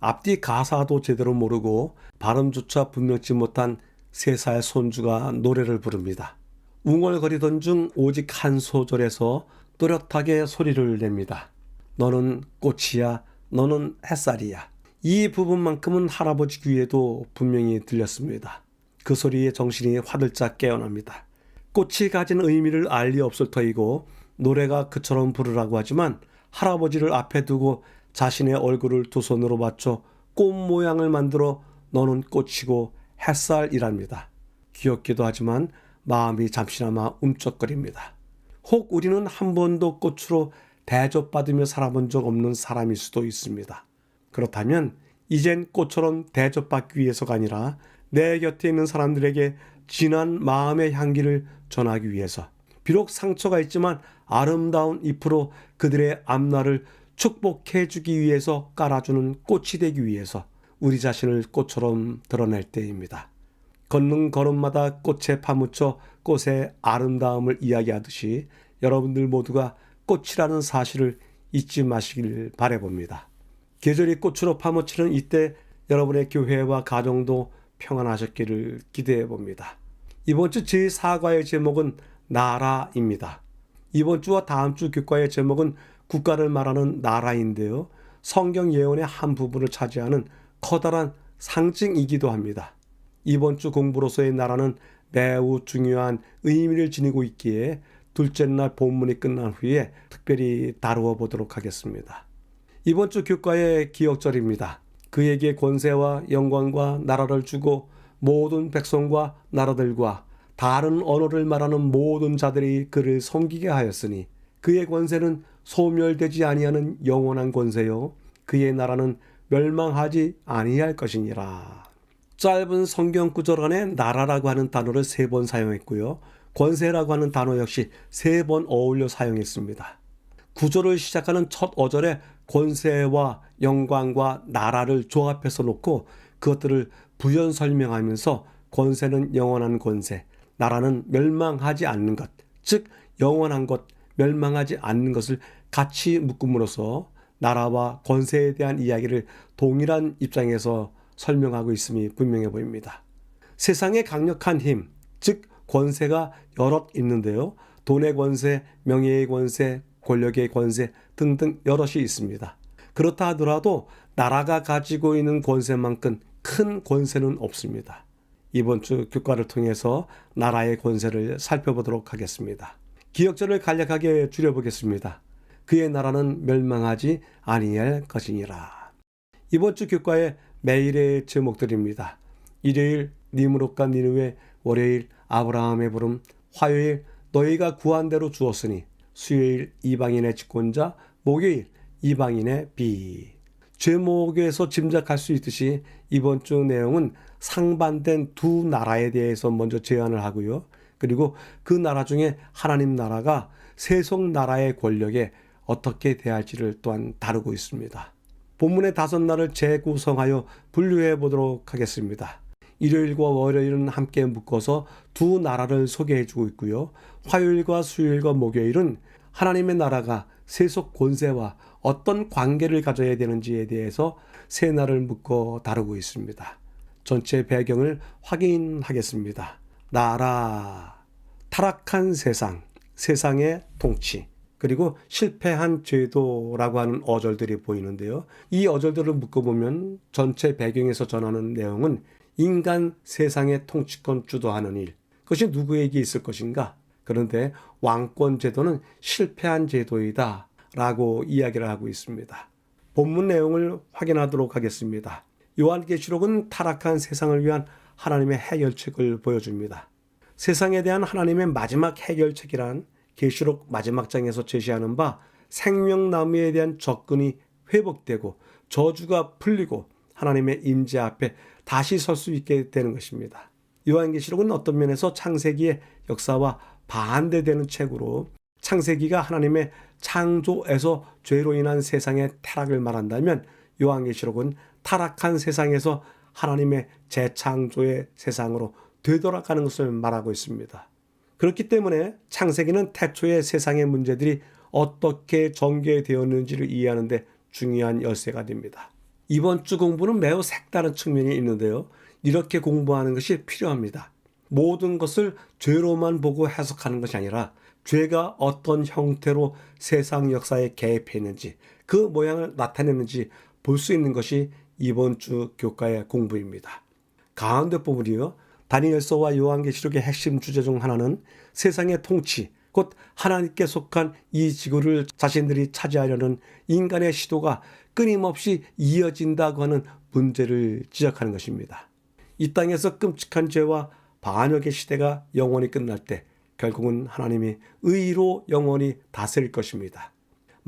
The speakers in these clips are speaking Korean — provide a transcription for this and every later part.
앞뒤 가사도 제대로 모르고 발음조차 분명치 못한 세 살 손주가 노래를 부릅니다. 웅얼거리던 중 오직 한 소절에서 또렷하게 소리를 냅니다. 너는 꽃이야, 너는 햇살이야. 이 부분만큼은 할아버지 귀에도 분명히 들렸습니다. 그 소리에 정신이 화들짝 깨어납니다. 꽃이 가진 의미를 알 리 없을 터이고 노래가 그처럼 부르라고 하지만 할아버지를 앞에 두고 자신의 얼굴을 두 손으로 맞춰 꽃 모양을 만들어 너는 꽃이고 햇살이랍니다. 귀엽기도 하지만 마음이 잠시나마 움쩍거립니다. 혹 우리는 한 번도 꽃으로 대접받으며 살아본 적 없는 사람일 수도 있습니다. 그렇다면 이젠 꽃처럼 대접받기 위해서가 아니라 내 곁에 있는 사람들에게 진한 마음의 향기를 전하기 위해서 비록 상처가 있지만 아름다운 잎으로 그들의 앞날을 축복해 주기 위해서 깔아주는 꽃이 되기 위해서 우리 자신을 꽃처럼 드러낼 때입니다. 걷는 걸음마다 꽃에 파묻혀 꽃의 아름다움을 이야기하듯이 여러분들 모두가 꽃이라는 사실을 잊지 마시길 바래봅니다. 계절이 꽃으로 파묻히는 이때 여러분의 교회와 가정도 평안하셨기를 기대해 봅니다. 이번 주 제4과의 제목은 나라입니다. 이번 주와 다음 주 교과의 제목은 국가를 말하는 나라인데요. 성경 예언의 한 부분을 차지하는 커다란 상징이기도 합니다. 이번 주 공부로서의 나라는 매우 중요한 의미를 지니고 있기에 둘째 날 본문이 끝난 후에 특별히 다루어 보도록 하겠습니다. 이번 주 교과의 기억절입니다. 그에게 권세와 영광과 나라를 주고 모든 백성과 나라들과 다른 언어를 말하는 모든 자들이 그를 섬기게 하였으니 그의 권세는 소멸되지 아니하는 영원한 권세요 그의 나라는 멸망하지 아니할 것이니라. 짧은 성경 구절 안에 나라라고 하는 단어를 세 번 사용했고요. 권세라고 하는 단어 역시 세 번 어울려 사용했습니다. 구절을 시작하는 첫 어절에 권세와 영광과 나라를 조합해서 놓고 그것들을 부연 설명하면서 권세는 영원한 권세, 나라는 멸망하지 않는 것, 즉 영원한 것, 멸망하지 않는 것을 같이 묶음으로써 나라와 권세에 대한 이야기를 동일한 입장에서 설명하고 있음이 분명해 보입니다. 세상의 강력한 힘, 즉 권세가 여럿 있는데요. 돈의 권세, 명예의 권세, 권력의 권세 등등 여럿이 있습니다. 그렇다 하더라도 나라가 가지고 있는 권세만큼 큰 권세는 없습니다. 이번 주 교과를 통해서 나라의 권세를 살펴보도록 하겠습니다. 기억절을 간략하게 줄여보겠습니다. 그의 나라는 멸망하지 아니할 것이니라. 이번 주 교과의 매일의 제목들입니다. 일요일 니무롯과 니누의 월요일 아브라함의 부름 화요일 너희가 구한 대로 주었으니 수요일 이방인의 집권자 목요일 이방인의 비 제목에서 짐작할 수 있듯이 이번 주 내용은 상반된 두 나라에 대해서 먼저 제안을 하고요. 그리고 그 나라 중에 하나님 나라가 세속 나라의 권력에 어떻게 대할지를 또한 다루고 있습니다. 본문의 다섯 날을 재구성하여 분류해 보도록 하겠습니다. 일요일과 월요일은 함께 묶어서 두 나라를 소개해 주고 있고요. 화요일과 수요일과 목요일은 하나님의 나라가 세속 권세와 어떤 관계를 가져야 되는지에 대해서 세 날을 묶어 다루고 있습니다. 전체 배경을 확인하겠습니다. 나라, 타락한 세상, 세상의 통치, 그리고 실패한 제도라고 하는 어절들이 보이는데요. 이 어절들을 묶어보면 전체 배경에서 전하는 내용은 인간 세상의 통치권 주도하는 일. 그것이 누구에게 있을 것인가? 그런데 왕권 제도는 실패한 제도이다. 라고 이야기를 하고 있습니다. 본문 내용을 확인하도록 하겠습니다. 요한계시록은 타락한 세상을 위한 하나님의 해결책을 보여줍니다. 세상에 대한 하나님의 마지막 해결책이란 계시록 마지막 장에서 제시하는 바 생명나무에 대한 접근이 회복되고 저주가 풀리고 하나님의 임재 앞에 다시 설 수 있게 되는 것입니다. 요한계시록은 어떤 면에서 창세기의 역사와 반대되는 책으로 창세기가 하나님의 창조에서 죄로 인한 세상의 타락을 말한다면 요한계시록은 타락한 세상에서 하나님의 재창조의 세상으로 되돌아가는 것을 말하고 있습니다. 그렇기 때문에 창세기는 태초의 세상의 문제들이 어떻게 전개되었는지를 이해하는데 중요한 열쇠가 됩니다. 이번 주 공부는 매우 색다른 측면이 있는데요. 이렇게 공부하는 것이 필요합니다. 모든 것을 죄로만 보고 해석하는 것이 아니라 죄가 어떤 형태로 세상 역사에 개입했는지 그 모양을 나타내는지 볼 수 있는 것이 이번 주 교과의 공부입니다. 가운데 부분이요. 다니엘서와 요한계시록의 핵심 주제 중 하나는 세상의 통치, 곧 하나님께 속한 이 지구를 자신들이 차지하려는 인간의 시도가 끊임없이 이어진다고 하는 문제를 지적하는 것입니다. 이 땅에서 끔찍한 죄와 반역의 시대가 영원히 끝날 때 결국은 하나님이 의로 영원히 다스릴 것입니다.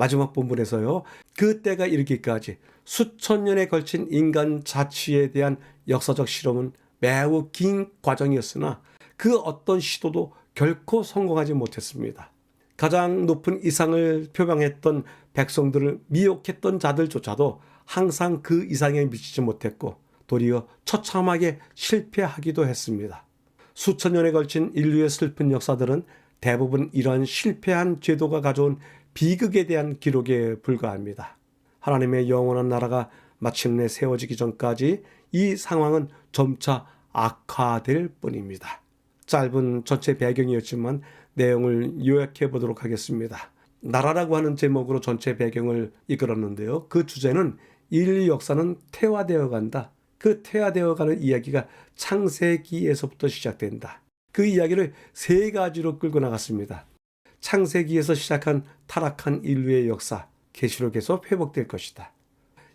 마지막 본문에서요. 그 때가 이르기까지 수천 년에 걸친 인간 자치에 대한 역사적 실험은 매우 긴 과정이었으나 그 어떤 시도도 결코 성공하지 못했습니다. 가장 높은 이상을 표방했던 백성들을 미혹했던 자들조차도 항상 그 이상에 미치지 못했고 도리어 처참하게 실패하기도 했습니다. 수천 년에 걸친 인류의 슬픈 역사들은 대부분 이런 실패한 제도가 가져온 비극에 대한 기록에 불과합니다. 하나님의 영원한 나라가 마침내 세워지기 전까지 이 상황은 점차 악화될 뿐입니다. 짧은 전체 배경이었지만 내용을 요약해 보도록 하겠습니다. 나라라고 하는 제목으로 전체 배경을 이끌었는데요. 그 주제는 인류 역사는 퇴화되어 간다. 그 퇴화되어 가는 이야기가 창세기에서부터 시작된다. 그 이야기를 세 가지로 끌고 나갔습니다. 창세기에서 시작한 타락한 인류의 역사, 계시록에서 회복될 것이다.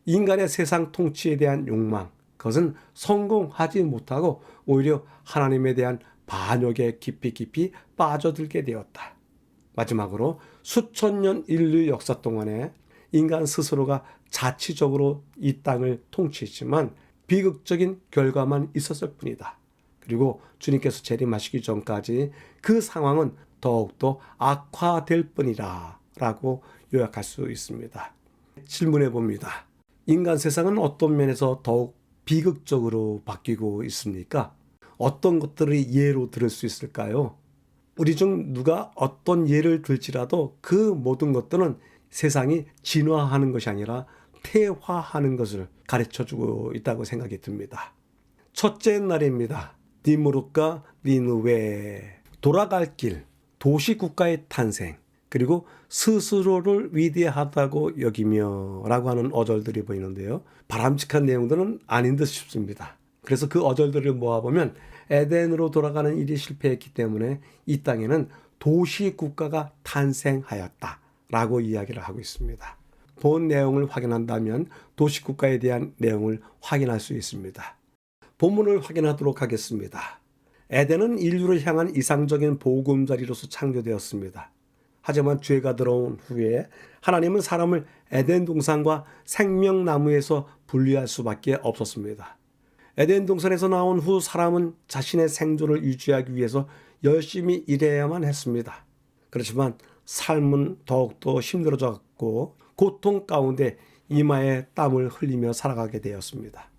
인간의 세상 통치에 대한 욕망, 그것은 성공하지 못하고 오히려 하나님에 대한 반역에 깊이 깊이 빠져들게 되었다. 마지막으로 수천 년 인류 역사 동안에 인간 스스로가 자치적으로 이 땅을 통치했지만 비극적인 결과만 있었을 뿐이다. 그리고 주님께서 재림하시기 전까지 그 상황은 더욱더 악화될 뿐이라 라고 요약할 수 있습니다. 질문해 봅니다. 인간 세상은 어떤 면에서 더욱 비극적으로 바뀌고 있습니까? 어떤 것들을 예로 들을 수 있을까요? 우리 중 누가 어떤 예를 들지라도 그 모든 것들은 세상이 진화하는 것이 아니라 퇴화하는 것을 가르쳐 주고 있다고 생각이 듭니다. 첫째 날입니다. 니무르과 니누웨 돌아갈 길 도시 국가의 탄생 그리고 스스로를 위대하다고 여기며라고 하는 어절들이 보이는데요. 바람직한 내용들은 아닌 듯 싶습니다. 그래서 그 어절들을 모아보면 에덴으로 돌아가는 일이 실패했기 때문에 이 땅에는 도시 국가가 탄생하였다 라고 이야기를 하고 있습니다. 본 내용을 확인한다면 도시 국가에 대한 내용을 확인할 수 있습니다. 본문을 확인하도록 하겠습니다. 에덴은 인류를 향한 이상적인 보금자리로서 창조되었습니다. 하지만 죄가 들어온 후에 하나님은 사람을 에덴 동산과 생명나무에서 분리할 수밖에 없었습니다. 에덴 동산에서 나온 후 사람은 자신의 생존을 유지하기 위해서 열심히 일해야만 했습니다. 그렇지만 삶은 더욱더 힘들어졌고 고통 가운데 이마에 땀을 흘리며 살아가게 되었습니다.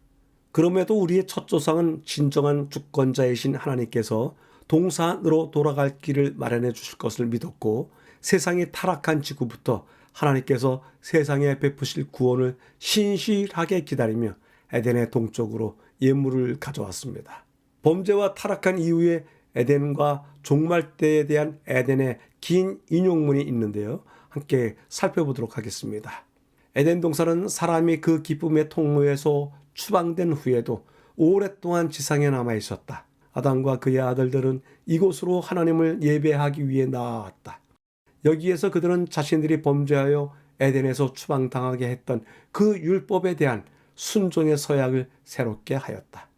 그럼에도 우리의 첫 조상은 진정한 주권자이신 하나님께서 동산으로 돌아갈 길을 마련해 주실 것을 믿었고 세상이 타락한 지구부터 하나님께서 세상에 베푸실 구원을 신실하게 기다리며 에덴의 동쪽으로 예물을 가져왔습니다. 범죄와 타락한 이후에 에덴과 종말때에 대한 에덴의 긴 인용문이 있는데요. 함께 살펴보도록 하겠습니다. 에덴 동산은 사람이 그 기쁨의 통로에서 추방된 후에도 오랫동안 지상에 남아 있었다. 아담과 그의 아들들은 이곳으로 하나님을 예배하기 위해 나아왔다. 여기에서 그들은 자신들이 범죄하여 에덴에서 추방당하게 했던 그 율법에 대한 순종의 서약을 새롭게 하였다.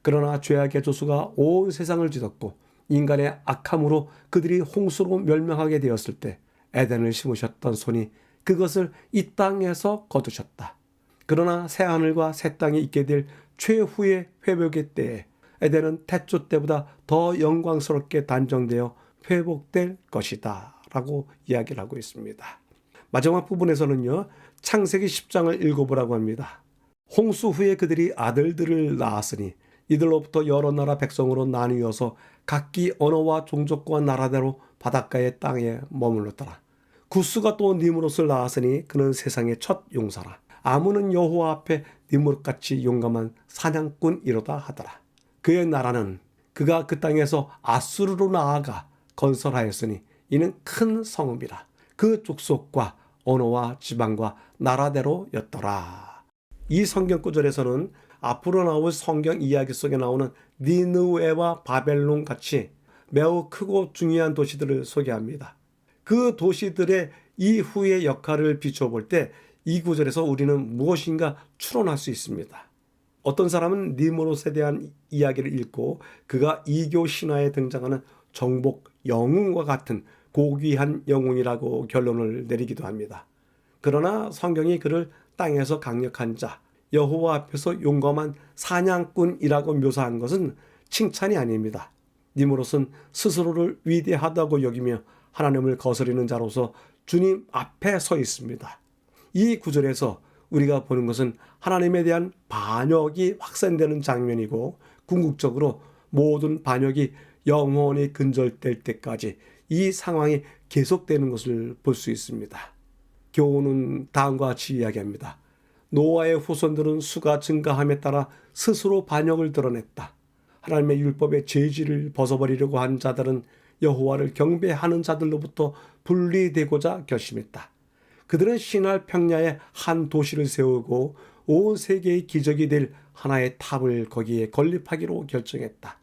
그러나 죄악의 조수가 온 세상을 뒤덮고 인간의 악함으로 그들이 홍수로 멸망하게 되었을 때 에덴을 심으셨던 손이 그것을 이 땅에서 거두셨다. 그러나 새 하늘과 새 땅이 있게 될 최후의 회복의 때에 에덴은 태초 때보다 더 영광스럽게 단정되어 회복될 것이다. 라고 이야기를 하고 있습니다. 마지막 부분에서는요, 창세기 10장을 읽어보라고 합니다. 홍수 후에 그들이 아들들을 낳았으니 이들로부터 여러 나라 백성으로 나뉘어서 각기 언어와 종족과 나라대로 바닷가의 땅에 머물렀더라. 구스가 또 니무롯을 낳았으니 그는 세상의 첫 용사라. 아무는 여호와 앞에 니무롯같이 용감한 사냥꾼이로다 하더라. 그의 나라는 그가 그 땅에서 아수르로 나아가 건설하였으니 이는 큰 성읍이라. 그 족속과 언어와 지방과 나라대로였더라. 이 성경 구절에서는 앞으로 나올 성경 이야기 속에 나오는 니느웨와 바벨론 같이 매우 크고 중요한 도시들을 소개합니다. 그 도시들의 이후의 역할을 비춰볼 때 이 구절에서 우리는 무엇인가 추론할 수 있습니다. 어떤 사람은 니무롯에 대한 이야기를 읽고 그가 이교 신화에 등장하는 정복 영웅과 같은 고귀한 영웅이라고 결론을 내리기도 합니다. 그러나 성경이 그를 땅에서 강력한 자, 여호와 앞에서 용감한 사냥꾼이라고 묘사한 것은 칭찬이 아닙니다. 니무롯은 스스로를 위대하다고 여기며 하나님을 거스리는 자로서 주님 앞에 서 있습니다. 이 구절에서 우리가 보는 것은 하나님에 대한 반역이 확산되는 장면이고 궁극적으로 모든 반역이 영원히 근절될 때까지 이 상황이 계속되는 것을 볼 수 있습니다. 교훈은 다음과 같이 이야기합니다. 노아의 후손들은 수가 증가함에 따라 스스로 반역을 드러냈다. 하나님의 율법의 죄질을 벗어버리려고 한 자들은 여호와를 경배하는 자들로부터 분리되고자 결심했다. 그들은 신할 평야에 한 도시를 세우고 온 세계의 기적이 될 하나의 탑을 거기에 건립하기로 결정했다.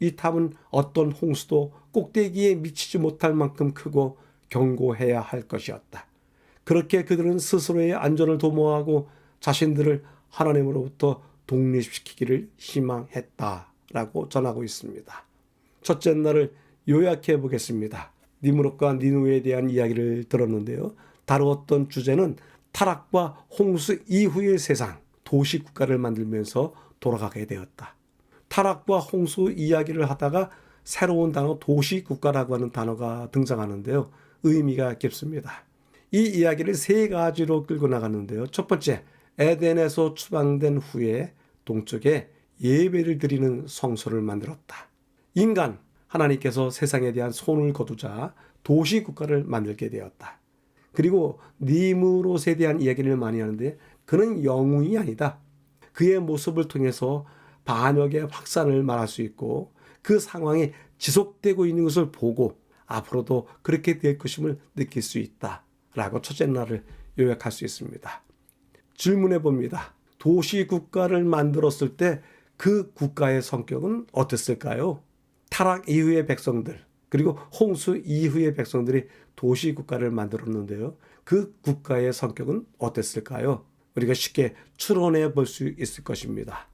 이 탑은 어떤 홍수도 꼭대기에 미치지 못할 만큼 크고 견고해야 할 것이었다. 그렇게 그들은 스스로의 안전을 도모하고 자신들을 하나님으로부터 독립시키기를 희망했다라고 전하고 있습니다. 첫째 날을 요약해 보겠습니다. 니무롯과 니누에 대한 이야기를 들었는데요. 다루었던 주제는 타락과 홍수 이후의 세상, 도시 국가를 만들면서 돌아가게 되었다. 타락과 홍수 이야기를 하다가 새로운 단어 도시 국가라고 하는 단어가 등장하는데요. 의미가 깊습니다. 이 이야기를 세 가지로 끌고 나갔는데요. 첫 번째, 에덴에서 추방된 후에 동쪽에 예배를 드리는 성소를 만들었다. 인간, 하나님께서 세상에 대한 손을 거두자 도시 국가를 만들게 되었다. 그리고 니무롯에 대한 이야기를 많이 하는데 그는 영웅이 아니다. 그의 모습을 통해서 반역의 확산을 말할 수 있고 그 상황이 지속되고 있는 것을 보고 앞으로도 그렇게 될 것임을 느낄 수 있다. 라고 첫째 날을 요약할 수 있습니다. 질문해 봅니다. 도시 국가를 만들었을 때 그 국가의 성격은 어땠을까요? 타락 이후의 백성들, 그리고 홍수 이후의 백성들이 도시 국가를 만들었는데요. 그 국가의 성격은 어땠을까요? 우리가 쉽게 추론해 볼 수 있을 것입니다.